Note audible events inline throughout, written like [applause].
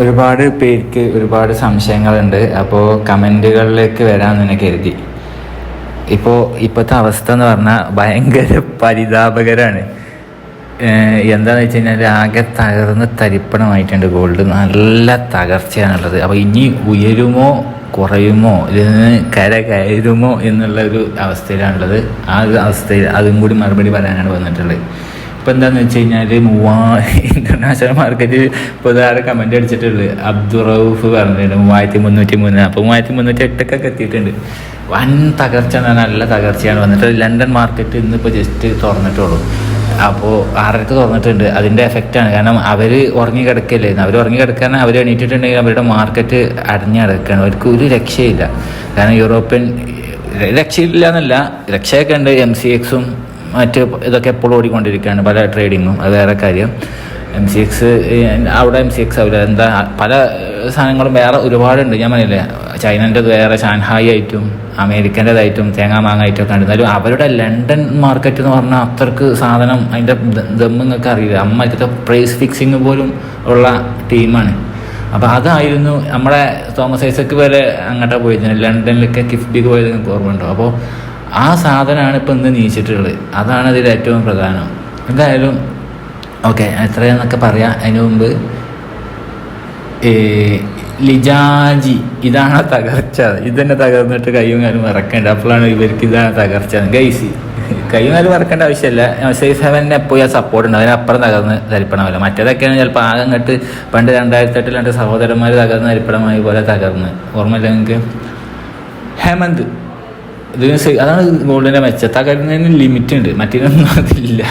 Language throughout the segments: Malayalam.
ഒരുപാട് പേർക്ക് ഒരുപാട് സംശയങ്ങളുണ്ട്. അപ്പോൾ കമന്റുകളിലേക്ക് വരാമെന്ന് തന്നെ കരുതി. ഇപ്പോൾ ഇപ്പോഴത്തെ അവസ്ഥ എന്ന് പറഞ്ഞാൽ ഭയങ്കര പരിതാപകരമാണ് എന്താണെന്ന് വെച്ച് കഴിഞ്ഞാൽ ആകെ തകർന്ന് തരിപ്പണമായിട്ടുണ്ട് ഗോൾഡ് നല്ല തകർച്ചയാണുള്ളത്. അപ്പോൾ ഇനി ഉയരുമോ കുറയുമോ ഇതിൽ നിന്ന് കര കയറുമോ എന്നുള്ള ഒരു അവസ്ഥയിലാണുള്ളത്. ആ ഒരു അവസ്ഥയിൽ അതും കൂടി മറുപടി പറയാനാണ് വന്നിട്ടുള്ളത്. ഇപ്പം എന്താന്ന് വെച്ച് കഴിഞ്ഞാൽ മൂവാ ഇന്റർനാഷണൽ മാർക്കറ്റിൽ ഒരാൾ കമന്റ് അബ്ദുൾ റൌഫ് പറഞ്ഞിട്ടുണ്ട് മൂവായിരത്തി മുന്നൂറ്റി മൂന്ന് അപ്പോൾ മൂവായിരത്തി മുന്നൂറ്റി എട്ടൊക്കെ എത്തിയിട്ടുണ്ട്. വൻ തകർച്ച എന്ന് പറഞ്ഞാൽ നല്ല തകർച്ചയാണ് വന്നിട്ട് ലണ്ടൻ മാർക്കറ്റ് ഇന്നിപ്പോൾ ജസ്റ്റ് തുറന്നിട്ടുള്ളൂ. അപ്പോൾ ആറരക്ക് തുറന്നിട്ടുണ്ട്. അതിന്റെ എഫക്റ്റാണ് കാരണം അവർ ഉറങ്ങി കിടക്കല്ലേ? അവർ ഉറങ്ങി കിടക്കാൻ അവർ എണീറ്റിട്ടുണ്ടെങ്കിൽ അവരുടെ മാർക്കറ്റ് അടഞ്ഞു കിടക്കുകയാണ് അവർക്ക് ഒരു രക്ഷയില്ല. കാരണം യൂറോപ്യൻ രക്ഷയില്ല എന്നല്ല രക്ഷയൊക്കെ ഉണ്ട്. എം സി എക്സും മറ്റ് ഇതൊക്കെ എപ്പോഴും ഓടിക്കൊണ്ടിരിക്കുകയാണ്. പല ട്രേഡിങ്ങും അത് വേറെ കാര്യം. എം സി എക്സ് അവിടെ എം സി എക്സ് ആവില്ല. എന്താ പല സാധനങ്ങളും വേറെ ഒരുപാടുണ്ട്. ഞാൻ പറഞ്ഞില്ലേ ചൈനന്റെ വേറെ ഷാൻഹായി ആയിട്ടും അമേരിക്കന്റെതായിട്ടും തേങ്ങാ മാങ്ങ ആയിട്ടും ഒക്കെ ഉണ്ട്. എന്നാലും അവരുടെ ലണ്ടൻ മാർക്കറ്റ് എന്ന് പറഞ്ഞാൽ അത്രയ്ക്ക് സാധനം അതിന്റെ ദമ്മെന്നൊക്കെ അറിയില്ല. അമ്മയ്ക്കത്തെ പ്രൈസ് ഫിക്സിങ് പോലും ഉള്ള ടീമാണ് അപ്പോൾ അതായിരുന്നു നമ്മുടെ തോമസ് ഐസക്ക് വരെ അങ്ങോട്ടാണ് പോയിരുന്നത് ലണ്ടനിലൊക്കെ കിഫ്ബിക്ക് പോയത് ഓർമ്മയുണ്ടോ. അപ്പോൾ ആ സാധനമാണ് ഇപ്പം ഇന്ന് നീച്ചിട്ടുള്ളത്. അതാണ് അതിൽ ഏറ്റവും പ്രധാനം. എന്തായാലും ഓക്കെ എത്രയെന്നൊക്കെ പറയാം. അതിന് മുമ്പ് ലിജാജി ഇതാണ് തകർച്ച. ഇത് തന്നെ തകർന്നിട്ട് കയ്യും കാലും ഇറക്കേണ്ട അപ്പോഴാണ് ഇവർക്ക് ഇതാണ് തകർച്ച. ഗൈസി കയ്യും കാലും ഇറക്കേണ്ട ആവശ്യമില്ല. സേഫ് ഹെവനെ എപ്പോഴും ആ സപ്പോർട്ട് ഉണ്ട്. അതിനപ്പുറം തകർന്ന് തരിപ്പണമല്ല. മറ്റേതൊക്കെയാണ് ചിലപ്പോൾ ആകെ അങ്ങോട്ട് പണ്ട് രണ്ടായിരത്തി എട്ടിൽ രണ്ട് സഹോദരന്മാർ തകർന്ന് തരിപ്പണമായി പോലെ തകർന്ന്. ഓർമ്മയില്ല നിങ്ങൾക്ക്? ഹേമന്ത്. ഇതിന് അതാണ് ഗോൾഡിന്റെ മെച്ച തകരുന്നതിന് ലിമിറ്റ് ഉണ്ട് മറ്റേതൊന്നും അതില്ല.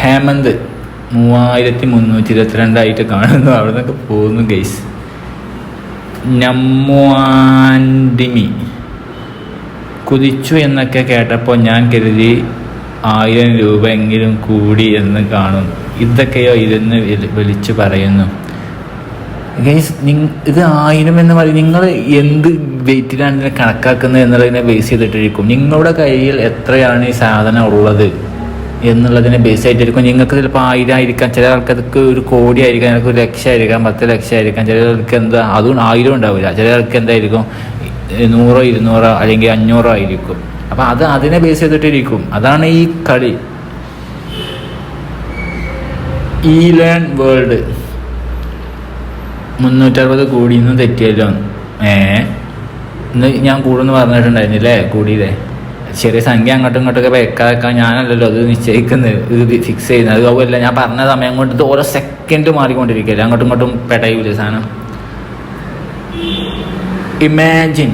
ഹേമന്ത് മൂവായിരത്തി മുന്നൂറ്റി ഇരുപത്തിരണ്ടായിട്ട് കാണുന്നു. അവിടെ നിന്നൊക്കെ പോകുന്നു ഗൈസ് നമ്മാൻഡിമി കുതിച്ചു എന്നൊക്കെ കേട്ടപ്പോൾ ഞാൻ കരുതി ആയിരം രൂപ എങ്കിലും കൂടി എന്ന് കാണും ഇതൊക്കെയോ ഇരുന്ന് വിളിച്ചു പറയുന്നു. ഗൈസ് ഇത് ആയിരം എന്ന് പറയും. നിങ്ങൾ എന്ത് വെയിറ്റിലാണ് ഇതിനെ കണക്കാക്കുന്നത് എന്നുള്ളതിനെ ബേസ് ചെയ്തിട്ടിരിക്കും. നിങ്ങളുടെ കയ്യിൽ എത്രയാണ് ഈ സാധനം ഉള്ളത് എന്നുള്ളതിനെ ബേസ് ആയിട്ടിരിക്കും. നിങ്ങൾക്ക് ചിലപ്പോൾ ആയിരം ആയിരിക്കാം. ചില ആൾക്കാർക്ക് ഒരു കോടി ആയിരിക്കാം. ചിലർക്ക് ഒരു ലക്ഷം ആയിരിക്കാം. പത്ത് ലക്ഷം ആയിരിക്കാം. ചിലർക്ക് എന്താ അതും ആയിരം ഉണ്ടാവില്ല. ചിലർക്ക് എന്തായിരിക്കും? നൂറോ ഇരുന്നൂറോ അല്ലെങ്കിൽ അഞ്ഞൂറോ ആയിരിക്കും. അപ്പം അത് അതിനെ ബേസ് ചെയ്തിട്ടിരിക്കും. അതാണ് ഈ കളി. ഈ ലേൺ വേൾഡ് മുന്നൂറ്ററുപത് കൂടി ഇന്ന് തെറ്റിയല്ലോ. ഏ? ഇന്ന് ഞാൻ കൂടുന്ന് പറഞ്ഞിട്ടുണ്ടായിരുന്നില്ലേ? കൂടിയില്ലേ? ചെറിയ സംഖ്യ അങ്ങോട്ടും ഇങ്ങോട്ടൊക്കെ വെക്കാതെക്കാൻ ഞാനല്ലല്ലോ അത് നിശ്ചയിക്കുന്നത്. ഇത് ഫിക്സ് ചെയ്യുന്നത്. അതുപോലെ ഞാൻ പറഞ്ഞ സമയം കൊണ്ട് ഓരോ സെക്കൻഡ് മാറിക്കൊണ്ടിരിക്കുകയല്ലേ? അങ്ങോട്ടും ഇങ്ങോട്ടും പെടയൂല സാധനം? ഇമാജിൻ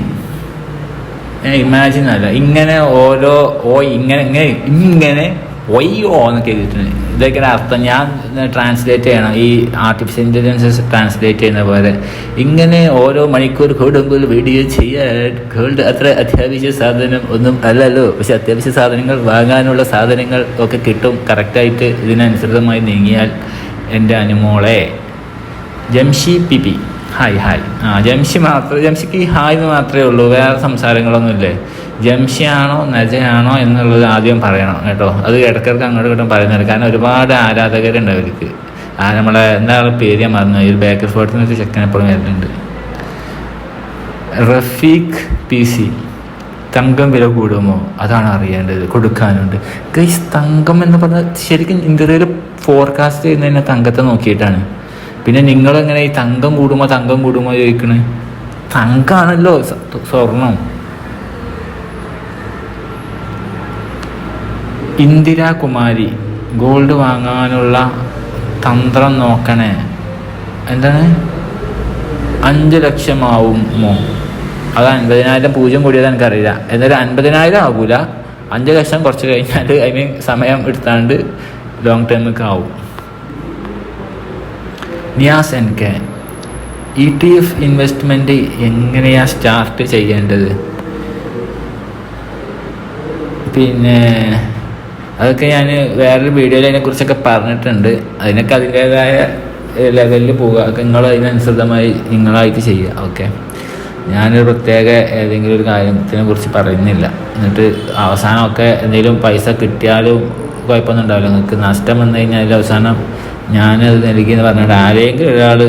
ഇമാജിൻ അല്ല. ഇങ്ങനെ ഓരോ ഓ ഇങ്ങനെ ഇങ്ങനെ ഇങ്ങനെ ഒയ്യോ എന്നൊക്കെ എഴുതിയിട്ടുണ്ട്. ഇതൊക്കെ അർത്ഥം. ഞാൻ ട്രാൻസ്ലേറ്റ് ചെയ്യണം. ഈ ആർട്ടിഫിഷ്യൽ ഇന്റലിജൻസ് ട്രാൻസ്ലേറ്റ് ചെയ്യുന്ന പോലെ. ഇങ്ങനെ ഓരോ മണിക്കൂർ കൂടുമ്പോൾ വീഡിയോ ചെയ്യാൻ ഗോൾഡ് അത്ര അത്യാവശ്യ സാധനം ഒന്നും അല്ലല്ലോ. പക്ഷെ അത്യാവശ്യ സാധനങ്ങൾ വാങ്ങാനുള്ള സാധനങ്ങൾ ഒക്കെ കിട്ടും. കറക്റ്റായിട്ട് ഇതിനനുസൃതമായി നീങ്ങിയാൽ എന്റെ അനുമോളെ. Jamshi P P hi hi. ആ ജംഷി മാത്രം ജംഷിക്ക് ഹായ് എന്ന് മാത്രമേ ഉള്ളൂ. വേറെ സംസാരങ്ങളൊന്നുമില്ലേ? ജംഷിയാണോ നജയാണോ എന്നുള്ളത് ആദ്യം പറയണം കേട്ടോ. അത് ഇടയ്ക്കിടയ്ക്ക് അങ്ങോട്ടും ഇങ്ങോട്ടും പറയുന്നുണ്ട് കാരണം ഒരുപാട് ആരാധകരുണ്ട് അവർക്ക്. ആ നമ്മളെ എന്താണ് പേര് ഞാൻ മറന്നു ഈ ബേക്കർ ഫോർട്ടിന് ഒരു ചെക്കൻ എപ്പോഴും വരുന്നുണ്ട്. Rafeeq P C. തങ്കം വില കൂടുമോ? അതാണ് അറിയേണ്ടത്. കൊടുക്കാനുണ്ട്. ഗൈസ് തങ്കം എന്ന് പറഞ്ഞാൽ ശരിക്കും ഇന്ത്യയിൽ ഫോർകാസ്റ്റ് ചെയ്യുന്നതിനെ തങ്കത്തെ നോക്കിയിട്ടാണ്. പിന്നെ നിങ്ങളെങ്ങനെ ഈ തങ്കം കൂടുമോ തങ്കം കൂടുമോ ചോദിക്കണേ? തങ്കാണല്ലോ സ- സ്വർണം. ഇന്ദിരാകുമാരി ഗോൾഡ് വാങ്ങാനുള്ള തന്ത്രം നോക്കണേ. എന്താണ്? അഞ്ച് ലക്ഷമാവുമോ അത് അൻപതിനായിരം പൂജ്യം കൂടിയത് എനിക്കറിയില്ല. എന്നാലും അൻപതിനായിരം ആകൂല. അഞ്ച് ലക്ഷം കുറച്ച് കഴിഞ്ഞാൽ അതിന് സമയം എടുത്താണ്ട് ലോങ് ടേമൊക്കെ ആവും. Niyas N K E T F investment എങ്ങനെയാണ് സ്റ്റാർട്ട് ചെയ്യേണ്ടത്? പിന്നെ അതൊക്കെ ഞാൻ വേറൊരു വീഡിയോയിൽ അതിനെക്കുറിച്ചൊക്കെ പറഞ്ഞിട്ടുണ്ട്. അതിനൊക്കെ അതിന്റേതായ ലെവലിൽ പോവുക. നിങ്ങൾ അതിനനുസൃതമായി നിങ്ങളായിട്ട് ചെയ്യുക. ഓക്കെ ഞാനൊരു പ്രത്യേക ഏതെങ്കിലും ഒരു കാര്യത്തിനെ കുറിച്ച് പറയുന്നില്ല. എന്നിട്ട് അവസാനമൊക്കെ എന്തെങ്കിലും പൈസ കിട്ടിയാലും കുഴപ്പമൊന്നും ഉണ്ടാവില്ല. നിങ്ങൾക്ക് നഷ്ടം വന്നു കഴിഞ്ഞാൽ അവസാനം ഞാനത് നൽകിയെന്ന് പറഞ്ഞിട്ട് ആരെങ്കിലും ഒരാൾ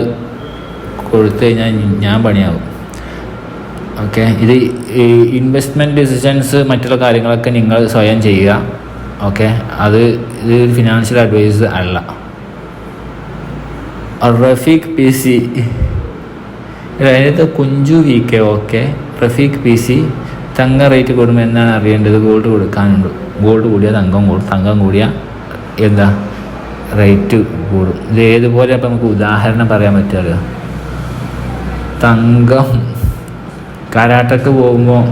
കൊടുത്തു കഴിഞ്ഞാൽ ഞാൻ പണിയാവും. ഓക്കെ ഇത് ഇൻവെസ്റ്റ്മെന്റ് ഡിസിഷൻസ് മറ്റുള്ള കാര്യങ്ങളൊക്കെ നിങ്ങൾ സ്വയം ചെയ്യുക. ഓക്കെ? അത് ഇത് ഫിനാൻഷ്യൽ അഡ്വൈസ് അല്ല. Rafeeq P C. അതിനകത്ത് Kunju V K okay? Rafeeq P C. തങ്ക റേറ്റ് കൂടുമ്പോൾ എന്താണ് അറിയേണ്ടത്? ഗോൾഡ് കൊടുക്കാനുണ്ട്. ഗോൾഡ് കൂടിയാൽ തങ്കം കൂടും. തങ്കം കൂടിയാൽ എന്താ? റേറ്റ് കൂടും. ഇത് ഏതുപോലെ അപ്പം നമുക്ക് ഉദാഹരണം പറയാൻ പറ്റുമല്ലോ തങ്കം. കരാട്ടക്ക് പോകുമ്പോൾ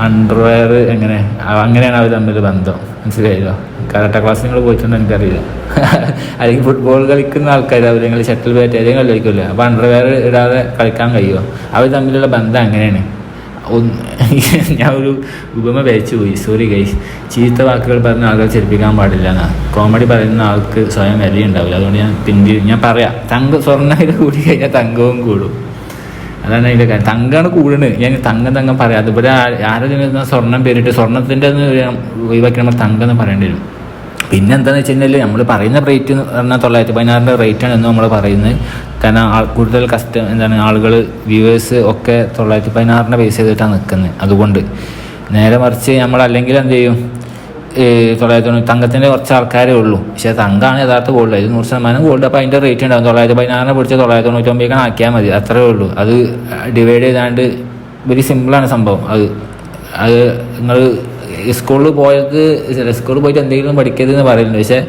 അണ്ടർവെയർ എങ്ങനെ? അങ്ങനെയാണ് അവർ തമ്മിൽ ബന്ധം. മനസ്സിലായല്ലോ. കരാട്ട ക്ലാസ് നിങ്ങൾ പോയിട്ടുണ്ട് എനിക്കറിയില്ല. [laughs] അല്ലെങ്കിൽ ഫുട്ബോൾ കളിക്കുന്ന ആൾക്കാർ അവർ നിങ്ങൾ ഷട്ടിൽ ബാറ്റ് ഏതെങ്കിലും കളിക്കില്ല അപ്പോൾ അണ്ടർവെയർ ഇടാതെ കളിക്കാൻ കഴിയുമോ അവർ തമ്മിലുള്ള ബന്ധം അങ്ങനെയാണ്. [laughs] ഞാൻ ഒരു ഉപമ വേച്ചു പോയി. സോറി ഗൈസ് ചീത്ത വാക്കുകൾ പറഞ്ഞ ആളുകൾ ചെറുപ്പിക്കാൻ പാടില്ല എന്നാ. കോമഡി പറയുന്ന ആൾക്ക് സ്വയം വിലയുണ്ടാവില്ല. അതുകൊണ്ട് ഞാൻ പിന്തി ഞാൻ പറയാം. തങ്ക സ്വർണ കൂടി കഴിഞ്ഞാൽ തങ്കവും കൂടും. അതാണ് അതിന്റെ കാര്യം. തങ്കാണ് കൂടുന്നത് ഞാൻ തങ്കം തങ്കം പറയാം. അതുപോലെ ആരെങ്കിലും സ്വർണം പേരിട്ട് സ്വർണത്തിന്റെ ഒഴിവാക്കി നമ്മൾ തങ്കം എന്ന് പറയേണ്ടി വരും. പിന്നെ എന്താണെന്ന് വെച്ച് കഴിഞ്ഞാൽ നമ്മൾ പറയുന്ന റേറ്റ് എന്ന് പറഞ്ഞാൽ തൊള്ളായിരത്തി പതിനാറിന്റെ റേറ്റാണ് എന്ന് നമ്മൾ പറയുന്നത്. കാരണം കൂടുതൽ കസ്റ്റം എന്താണ് ആളുകൾ വ്യൂവേഴ്സ് ഒക്കെ തൊള്ളായിരത്തി പതിനാറിന്റെ ബേസ് ചെയ്തിട്ടാണ് നിൽക്കുന്നത് അതുകൊണ്ട് നേരെ മറിച്ച് നമ്മൾ അല്ലെങ്കിൽ എന്ത് ചെയ്യും? തൊള്ളായിരത്തി തൊണ്ണൂറ്റി തങ്കത്തിന്റെ കുറച്ച് ആൾക്കാരേ ഉള്ളൂ. പക്ഷേ തങ്കമാണ് യഥാർത്ഥ ഗോൾഡ് ഇത് നൂറ് ശതമാനം ഗോൾഡ് അപ്പോൾ അതിന്റെ റേറ്റ് ഉണ്ടാകും തൊള്ളായിരത്തി പതിനാറിനെ പിടിച്ച് തൊള്ളായിരത്തി തൊണ്ണൂറ്റൊമ്പതിനാണ് ആക്കിയാൽ മതി. അത്രേ ഉള്ളൂ. അത് ഡിവൈഡ് ചെയ്താണ്ട് വെരി സിമ്പിളാണ് സംഭവം. അത് അത് നിങ്ങൾ സ്കൂളിൽ പോയത് സ്കൂളിൽ പോയിട്ട് എന്തെങ്കിലും പഠിക്കരുത് എന്ന് പറയുന്നുണ്ട് പക്ഷേ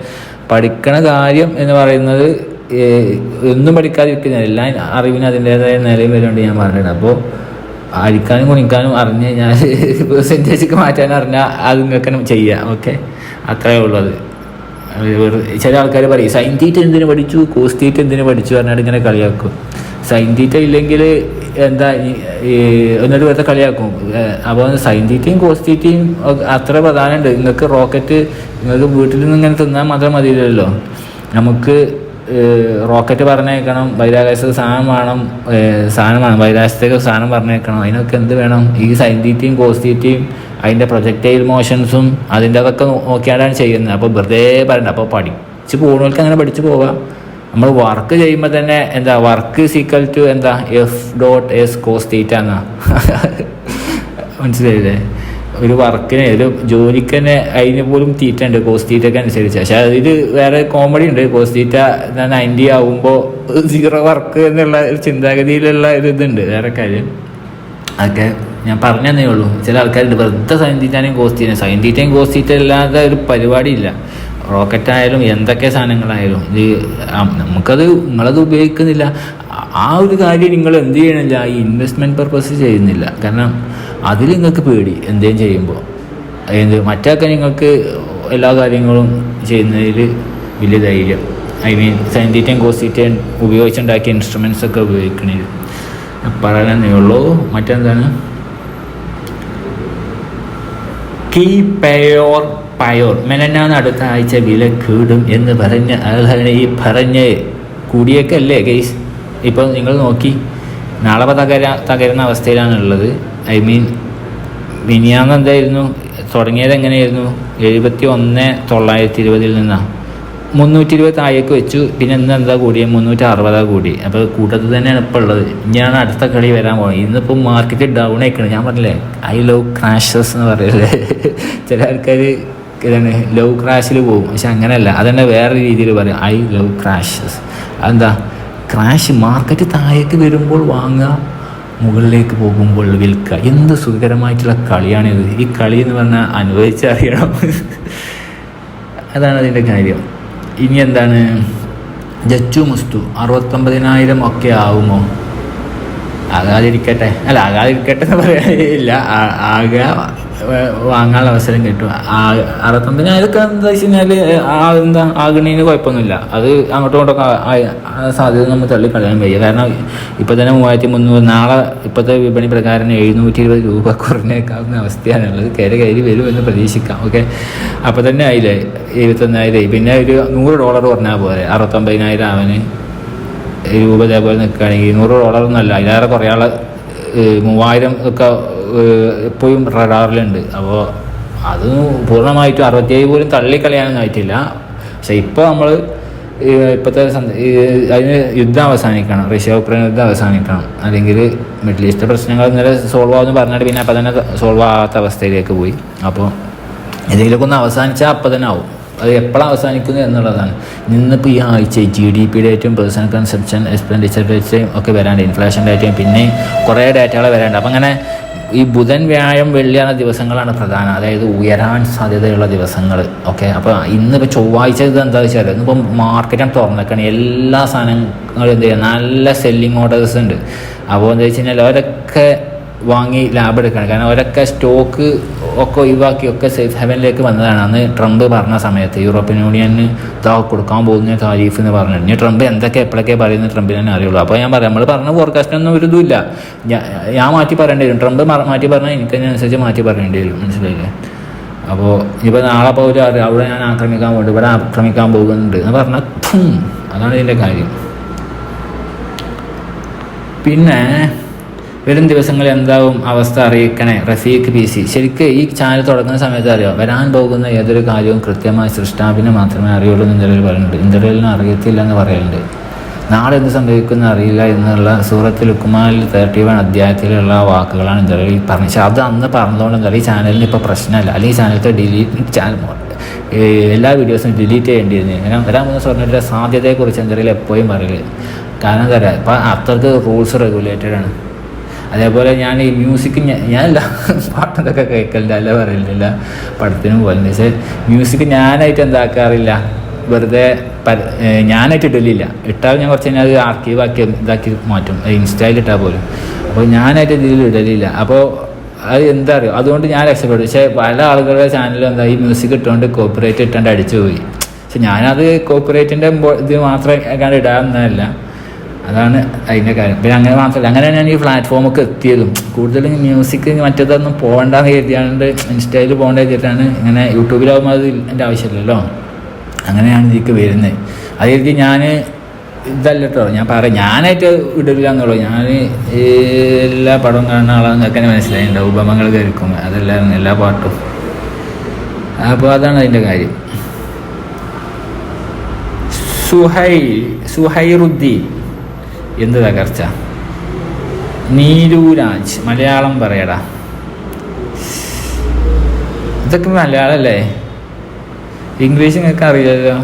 പഠിക്കണ കാര്യം എന്ന് പറയുന്നത് ഒന്നും പഠിക്കാതിരിക്കുന്നില്ല. എല്ലാ അറിവിനും അതിന്റേതായ നിലയും വരുന്നുണ്ട് ഞാൻ പറഞ്ഞിട്ടുണ്ട്. അപ്പോൾ അരിക്കാനും കുണിക്കാനും അറിഞ്ഞ് ഞാൻ പെർസെന്റേജൊക്കെ മാറ്റാൻ അറിഞ്ഞാൽ അത് നിങ്ങൾക്ക് ചെയ്യാം ഓക്കെ അത്രയേ ഉള്ളൂ അത്. ചില ആൾക്കാർ പറയും സൈൻ തീറ്റ എന്തിനു പഠിച്ചു? കോസ് തീറ്റ എന്തിനു പഠിച്ചു? പറഞ്ഞാൽ ഇങ്ങനെ കളിയാക്കും. സൈൻ തീറ്റ ഇല്ലെങ്കിൽ എന്താ എന്നിട്ട് വെറുതെ കളിയാക്കും. അപ്പോൾ സൈൻ തീറ്റയും കോസ് തീറ്റയും അത്ര പ്രധാനമുണ്ട് നിങ്ങൾക്ക് റോക്കറ്റ് നിങ്ങൾക്ക് വീട്ടിൽ നിന്ന് ഇങ്ങനെ തിന്നാൽ മാത്രം മതിയില്ലല്ലോ. നമുക്ക് റോക്കറ്റ് പറഞ്ഞേക്കണം ബഹിരാകാശത്ത് സാധനം വേണം സാധനമാണ് ബഹിരാകാശത്തേക്ക് സാധനം പറഞ്ഞേക്കണം. അതിനൊക്കെ എന്ത് വേണം? ഈ സൈൻ തീറ്റയും അതിന്റെ പ്രൊജക്റ്റൈൽ മോഷൻസും അതിന്റെ അതൊക്കെ നോക്കിയാലാണ് ചെയ്യുന്നത്. അപ്പോൾ വെറുതെ പറയണ്ട. അപ്പോൾ പഠിച്ച് പോകുന്നവർക്ക് അങ്ങനെ പഠിച്ച് പോവാം. നമ്മൾ വർക്ക് ചെയ്യുമ്പോൾ തന്നെ എന്താ വർക്ക് സീക്വൽ ടു എന്താ എഫ് ഡോട്ട് എസ് കോസ് എന്നാ. [laughs] മനസ്സിലായില്ലേ? ഒരു വർക്കിന് ഒരു ജോലിക്ക് തന്നെ അതിന് പോലും തീറ്റ ഉണ്ട് കോസ് തീറ്റയ്ക്ക് അനുസരിച്ച്. പക്ഷെ അതിൽ വേറെ കോമഡി ഉണ്ട്. കോസ് തീറ്റ നയന്റി ആവുമ്പോൾ സീറോ വർക്ക് എന്നുള്ള ഒരു ചിന്താഗതിയിലുള്ള ഒരു ഇതുണ്ട്. വേറെ കാര്യം. അതൊക്കെ ഞാൻ പറഞ്ഞതേ ഉള്ളൂ. ചില ആൾക്കാരുണ്ട് വെറുതെ സൈൻ തീറ്റാനും കോസ് തീറ്റ. സൈൻ തീറ്റയും കോസ് തീറ്റ ഇല്ലാതെ ഒരു പരിപാടിയില്ല. റോക്കറ്റ് ആയാലും എന്തൊക്കെ സാധനങ്ങളായാലും. ഇത് നമുക്കത് നിങ്ങളത് ഉപയോഗിക്കുന്നില്ല. ആ- ഒരു കാര്യം നിങ്ങൾ എന്ത് ചെയ്യണില്ല ഈ ഇൻവെസ്റ്റ്മെന്റ് പർപ്പസ് ചെയ്യുന്നില്ല. കാരണം അതിൽ നിങ്ങൾക്ക് പേടി എന്തേലും ചെയ്യുമ്പോൾ. അതായത് മറ്റൊക്കെ നിങ്ങൾക്ക് എല്ലാ കാര്യങ്ങളും ചെയ്യുന്നതിൽ വലിയ ധൈര്യം. ഐ മീൻ സൈൻ തീറ്റയും കോസ് തീറ്റയും ഉപയോഗിച്ചുണ്ടാക്കിയ ഇൻസ്ട്രുമെൻസ് ഒക്കെ ഉപയോഗിക്കണില്ല. പറയാനേ ഉള്ളൂ. മറ്റെന്താണ്? കീ പയോർ പയോർ മെനന്നാന്ന് അടുത്ത ആഴ്ച വില കൂടും എന്ന് പറഞ്ഞ ആളാണ് ഈ പറഞ്ഞ് കൂടിയൊക്കെ അല്ലേ ഗെയ്സ് ഇപ്പോൾ നിങ്ങൾ നോക്കി നാളെ തകര തകരുന്ന അവസ്ഥയിലാണ് ഉള്ളത് ഐ മീൻ മിനിയാന്ന് എന്തായിരുന്നു? തുടങ്ങിയത് എങ്ങനെയായിരുന്നു? എഴുപത്തി ഒന്ന് തൊള്ളായിരത്തി ഇരുപതിൽ നിന്നാണ് മുന്നൂറ്റി ഇരുപത് താഴേക്ക് വെച്ചു. പിന്നെ ഇന്ന് എന്താ കൂടിയത് മുന്നൂറ്റി അറുപതാ കൂടി. അപ്പോൾ കൂട്ടത്തിൽ തന്നെയാണ് ഇപ്പോൾ ഉള്ളത്. ഇനിയാണ് അടുത്ത കളി വരാൻ പോകുന്നത് ഇന്നിപ്പോൾ മാർക്കറ്റ് ഡൗൺ ആയിക്കണം. ഞാൻ പറഞ്ഞില്ലേ ഐ ലവ് ക്രാഷസ് എന്ന് പറയല്ലേ? [laughs] ചില ആൾക്കാർ ഇതാണ് ലവ് ക്രാഷിൽ പോകും. പക്ഷെ അങ്ങനെയല്ല. അതന്നെ വേറെ രീതിയിൽ പറയും. ഐ ലവ് ക്രാഷസ് അതെന്താ? ക്രാഷ് മാർക്കറ്റ് താഴേക്ക് വരുമ്പോൾ വാങ്ങുക മുകളിലേക്ക് പോകുമ്പോൾ വിൽക്കുക. എന്ത് സുഖകരമായിട്ടുള്ള കളിയാണിത്. ഈ കളി എന്ന് പറഞ്ഞാൽ അനുഭവിച്ചറിയണം. അതാണ് അതിന്റെ കാര്യം. ഇനി എന്താണ്? ജച്ചു മുസ്തു അറുപത്തൊമ്പതിനായിരം ഒക്കെ ആകുമോ ആകാതിരിക്കട്ടെ. അല്ല ആകാതിരിക്കട്ടെ എന്ന് പറയാനില്ല. ആകെ വാങ്ങാനുള്ള അവസരം കിട്ടും. ആ- അതൊക്കെ എന്താ വെച്ച് കഴിഞ്ഞാൽ ആ എന്താ ആകണീന് കുഴപ്പമൊന്നുമില്ല. അത് അങ്ങോട്ടും ഇങ്ങോട്ടൊക്കെ സാധ്യത നമ്മൾ തള്ളിക്കളയാൻ വയ്യ. കാരണം ഇപ്പോൾ തന്നെ മൂവായിരത്തി മുന്നൂറ് നാളെ ഇപ്പോഴത്തെ വിപണി പ്രകാരം എഴുന്നൂറ്റി ഇരുപത് രൂപ കുറഞ്ഞേക്കാവുന്ന അവസ്ഥയാണുള്ളത് കയറി കയറി വരുമെന്ന് പ്രതീക്ഷിക്കാം. ഓക്കെ? അപ്പോൾ തന്നെ ആയില്ലേ? എഴുപത്തൊന്നായിരം പിന്നെ ഒരു നൂറ് ഡോളർ പറഞ്ഞാൽ പോരെ? അറുപത്തൊമ്പതിനായിരം അവന് രൂപ ഇതേപോലെ നിൽക്കുകയാണെങ്കിൽ നൂറ് ഡോളർ ഒന്നുമല്ല അതിലേറെ ആൾ മൂവായിരം ഒക്കെ എപ്പോഴും റഡാറിലുണ്ട്. അപ്പോൾ അത് പൂർണമായിട്ടും അറുപത്തിയേഴ് പോലും തള്ളിക്കളയാനൊന്നും ആയിട്ടില്ല. പക്ഷേ ഇപ്പോൾ നമ്മൾ ഇപ്പോഴത്തെ അതിന് യുദ്ധം അവസാനിക്കണം. റഷ്യ ഉക്രൈൻ യുദ്ധം അവസാനിക്കണം. അല്ലെങ്കിൽ മിഡിൽ ഈസ്റ്റ് പ്രശ്നങ്ങൾ ഇന്നലെ സോൾവ് ആവുമെന്ന് പറഞ്ഞിട്ട് പിന്നെ അപ്പം തന്നെ സോൾവ് ആകാത്ത അവസ്ഥയിലേക്ക് പോയി. അപ്പോൾ എന്തെങ്കിലുമൊക്കെ ഒന്ന് അവസാനിച്ചാൽ അപ്പം തന്നെ ആവും. അത് എപ്പോഴാണ് അവസാനിക്കുന്നത് എന്നുള്ളതാണ്. ഇന്നിപ്പോൾ ഈ ആഴ്ച ജി ഡി പി ഡേറ്റും പേഴ്സണൽ കൺസെപ്ഷൻ എക്സ്പെൻഡിച്ചർ ഡേറ്റും ഒക്കെ വരാണ്ട്. ഇൻഫ്ലേഷൻ ഡേറ്റും പിന്നെ കുറേ ഡേറ്റകൾ വരാണ്ട്. അപ്പം അങ്ങനെ ഈ ബുധൻ വ്യാഴം വെള്ളിയാണ് ദിവസങ്ങളാണ് പ്രധാനം. അതായത് ഉയരാൻ സാധ്യതയുള്ള ദിവസങ്ങൾ. ഓക്കെ? അപ്പോൾ ഇന്നിപ്പോൾ ചൊവ്വാഴ്ച ഇത് എന്താ വെച്ചാൽ ഇന്നിപ്പം മാർക്കറ്റാണ് തുറന്നേക്കണം എല്ലാ സാധനങ്ങളും എന്ത് ചെയ്യുക നല്ല സെല്ലിങ് ഓർഡേഴ്സ് ഉണ്ട്. അപ്പോൾ എന്താ വെച്ച് കഴിഞ്ഞാൽ അവരൊക്കെ വാങ്ങി ലാഭം എടുക്കുകയാണ് കാരണം അവരൊക്കെ സ്റ്റോക്ക് ഒക്കെ ഒഴിവാക്കി ഒക്കെ സേഫ് ഹെവനിലേക്ക് വന്നതാണ്. അന്ന് ട്രംപ് പറഞ്ഞ സമയത്ത് യൂറോപ്യൻ യൂണിയന് ഇതാ കൊടുക്കാൻ പോകുന്ന താരീഫ് എന്ന് പറഞ്ഞു ഇനി ട്രംപ് എന്തൊക്കെ എപ്പോഴൊക്കെ പറയുന്നത് ട്രംപിന് തന്നെ അറിയുള്ളൂ. അപ്പോൾ ഞാൻ പറയാം നമ്മൾ പറഞ്ഞ ഫോർകാസ്റ്റിനൊന്നും ഒരു ഇതുമില്ല. ഞാൻ മാറ്റി പറയേണ്ടി വരും. ട്രംപ് മാറ്റി പറഞ്ഞാൽ എനിക്കതിനനുസരിച്ച് മാറ്റി പറയേണ്ടി വരും. മനസ്സിലായില്ലേ? അപ്പോൾ ഇപ്പോൾ നാളെ ഒരു അറിയാം. അവിടെ ഞാൻ ആക്രമിക്കാൻ പോകുന്നുണ്ട് ഇവിടെ ആക്രമിക്കാൻ പോകുന്നുണ്ട് എന്ന് പറഞ്ഞാൽ അതാണ് ഇതിന്റെ കാര്യം. പിന്നെ വരും ദിവസങ്ങളിൽ എന്താവും അവസ്ഥ അറിയിക്കണേ. Rafeeq P C. ശരിക്കും ഈ ചാനൽ തുടങ്ങുന്ന സമയത്ത് അറിയാം? വരാൻ പോകുന്ന ഏതൊരു കാര്യവും കൃത്യമായി സൃഷ്ടാവിനെ മാത്രമേ അറിയുള്ളൂ എന്ന് ഇന്റർവ്യൂ പറയുന്നുണ്ട്. ഇന്റർവ്യൂവിന് അറിയത്തില്ല എന്ന് പറയുന്നുണ്ട്. നാളെ എന്ത് സംഭവിക്കുന്ന അറിയില്ല എന്നുള്ള സൂറത്തിൽ ഉക്കുമാലിൽ തേർട്ടി വൺ അധ്യായത്തിലുള്ള വാക്കുകളാണ് ഇന്ദ്രയിൽ പറഞ്ഞത്. പക്ഷേ അത് അന്ന് പറഞ്ഞതുകൊണ്ട് എന്താ ഈ ചാനലിന് ഇപ്പോൾ പ്രശ്നമല്ല. അല്ലെങ്കിൽ ചാനലത്തെ ഡിലീറ്റ് ചാനൽ എല്ലാ വീഡിയോസും ഡിലീറ്റ് ചെയ്യേണ്ടിയിരുന്നു. ഞാൻ വരാൻ പോകുന്ന സ്വർണത്തിന്റെ സാധ്യതയെക്കുറിച്ച് എന്തെങ്കിലും എപ്പോഴും പറയൽ. കാരണം എന്താ പറയുക ഇപ്പം അത്രയ്ക്ക് റൂൾസ് റെഗുലേറ്റഡ് ആണ്. അതേപോലെ ഞാൻ ഈ മ്യൂസിക് ഞാനല്ല [laughs] പാട്ടൊക്കെ കേൾക്കലില്ല അല്ല പറയലില്ല പടത്തിനും പോലെ പക്ഷേ മ്യൂസിക് ഞാനായിട്ട് എന്താക്കാറില്ല. വെറുതെ ഞാനായിട്ട് ഇടലില്ല. ഇട്ടാൽ ഞാൻ കുറച്ച് കഴിഞ്ഞാൽ അത് ആർക്കീവ് ആക്കി ഇതാക്കി മാറ്റും. ഇൻസ്റ്റയിൽ ഇട്ടാൽ പോലും. അപ്പോൾ ഞാനായിട്ട് ഇതിൽ ഇടലില്ല. അപ്പോൾ അത് എന്താ അറിയോ അതുകൊണ്ട് ഞാൻ രക്ഷപ്പെട്ടു പക്ഷേ പല ആളുകളുടെ ചാനലും എന്താ ഈ മ്യൂസിക് ഇട്ടുകൊണ്ട് കോപ്പറേറ്റ് ഇട്ടുകൊണ്ട് അടിച്ചു പോയി. പക്ഷെ ഞാനത് കോപ്പറേറ്റിന്റെ ഇത് മാത്രമേ കണ്ട് ഇടാമെന്നല്ല അതാണ് അതിന്റെ കാര്യം. പിന്നെ അങ്ങനെ മാത്രമല്ല അങ്ങനെ ഞാൻ ഈ പ്ലാറ്റ്ഫോമൊക്കെ എത്തിയതും. കൂടുതലും മ്യൂസിക് മറ്റേതൊന്നും പോകണ്ടെന്ന് കരുതിയാണ്ട് ഇൻസ്റ്റയിൽ പോകേണ്ട കരുതിയിട്ടാണ് ഇങ്ങനെ യൂട്യൂബിലാകുമ്പോൾ അത് എന്റെ ആവശ്യമില്ലല്ലോ. അങ്ങനെയാണ് എനിക്ക് വരുന്നത്. അത് കരുതി ഞാൻ ഇതല്ല കേട്ടോ ഞാൻ പറയാം ഞാനായിട്ട് ഇടില്ല എന്നുള്ളൂ ഞാൻ എല്ലാ പടവും കാണുന്ന ആളാണെന്ന് ഒക്കെ മനസ്സിലായിട്ടുണ്ട്. ഉപമങ്ങൾ കേൾക്കും അതെല്ലാം എല്ലാ പാട്ടും. അപ്പോൾ അതാണ് അതിന്റെ കാര്യം. സുഹൈ സുഹൈറുദ്ദീൻ. എന്ത് തകർച്ച? നീലൂരാജ് മലയാളം പറയടാ. ഇതൊക്കെ മലയാളമല്ലേ ഇംഗ്ലീഷ് നിങ്ങൾക്ക് അറിയില്ലല്ലോ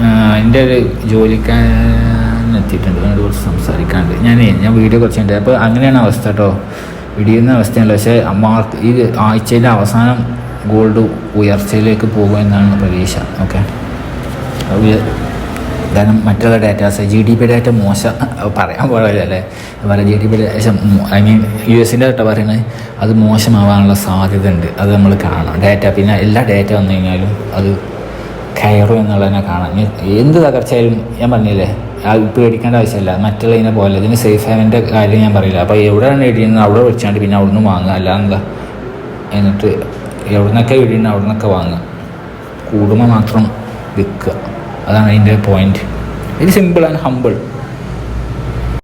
ആ, എന്റെ ഒരു ജോലിക്കാരനെത്തിയിട്ടുണ്ട്. അതിനോട് കുറച്ച് സംസാരിക്കാണ്ട് ഞാനേ ഞാൻ വീഡിയോ കുറച്ച് ഉണ്ട് അപ്പോൾ അങ്ങനെയാണ് അവസ്ഥ കേട്ടോ. ഇടിയുന്ന അവസ്ഥയല്ല പക്ഷേ മാർക്ക് ഈ ആഴ്ചയിലെ അവസാനം ഗോൾഡ് ഉയർച്ചയിലേക്ക് പോകുമെന്നാണ് പ്രതീക്ഷ. ഓക്കെ? കാരണം മറ്റുള്ള datas G D P data മോശം പറയാൻ പാടില്ലല്ലേ അതുപോലെ G D P I mean U എസിന്റെ ഡാറ്റ പറയുന്നത് അത് മോശമാവാനുള്ള സാധ്യത ഉണ്ട്. അത് നമ്മൾ കാണണം. ഡാറ്റ പിന്നെ എല്ലാ ഡാറ്റ വന്നു കഴിഞ്ഞാലും അത് കയറും എന്നുള്ളതിനെ കാണാം. എന്ത് തകർച്ചയായാലും ഞാൻ പറഞ്ഞില്ലേ അത് പേടിക്കേണ്ട ആവശ്യമില്ല. മറ്റുള്ളതിനെ പോലെ ഇതിന് സേഫ് ഹാവിന്റെ കാര്യം ഞാൻ പറയില്ല. അപ്പോൾ എവിടെയാണ് ഇടിയുന്നത് അവിടെ വെച്ചാണ്ട് പിന്നെ അവിടെ നിന്ന് വാങ്ങുക. അല്ലാതെ എന്താ എന്നിട്ട് എവിടെ നിന്നൊക്കെ ഇടിയുന്നത് അവിടെ നിന്നൊക്കെ വാങ്ങുക. കൂടുമ്പോൾ മാത്രം വിൽക്കുക. അതാണ് അതിന്റെ പോയിന്റ് ഇത് സിമ്പിൾ ആൻഡ് ഹമ്പിൾ